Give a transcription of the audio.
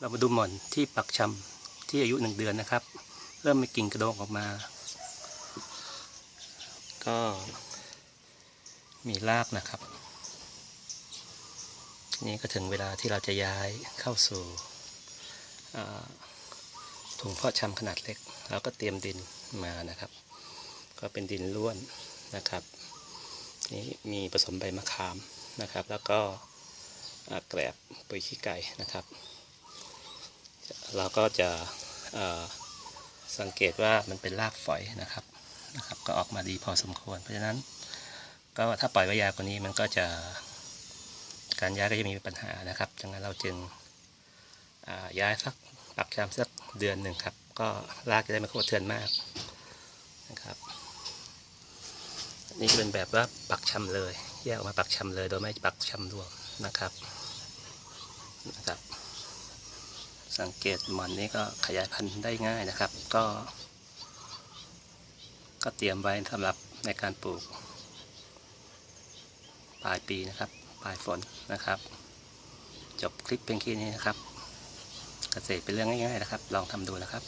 เรามาดูหม่อนที่ปักชำที่อายุหนึ่งเดือนนะครับ เริ่มมีกิ่งกระโดงออกมา ก็มีรากนะครับ นี่ก็ถึงเวลาที่เราจะย้ายเข้าสู่ถุงเพาะชำขนาดเล็ก เราก็เตรียมดินมานะครับ ก็เป็นดินล้วนนะครับ นี่มีผสมใบมะขามนะครับ แล้วก็แกลบปุ๋ยขี้ไก่นะครับ เราก็จะสังเกตว่ามันเป็นรากฝอยนะครับนะครับ ก็ออกมาดีพอสมควร เพราะฉะนั้นก็ถ้าปล่อยไว้ยาวกว่านี้มันก็จะการย้ายก็จะมีปัญหานะครับดังนั้นเราจึงย้ายสักปักชามสักเดือนหนึ่งครับ ก็รากจะได้ไม่กระทบกรเทือนมากนะครับนี่เป็นแบบว่าปักชำเลย แยกออกมาปักชำเลย โดยไม่ปักชำรวมนะครับนะครับ สังเกตหมอนนี้ก็ขยายพันธุ์ได้ง่ายนะครับ ก็ ก็เตรียมไว้สำหรับในการปลูก ปลายปีนะครับ ปลายฝนนะครับ จบคลิปเพียงแค่นี้นะครับ เกษตรเป็นเรื่องง่ายๆนะครับ ลองทำดูนะครับ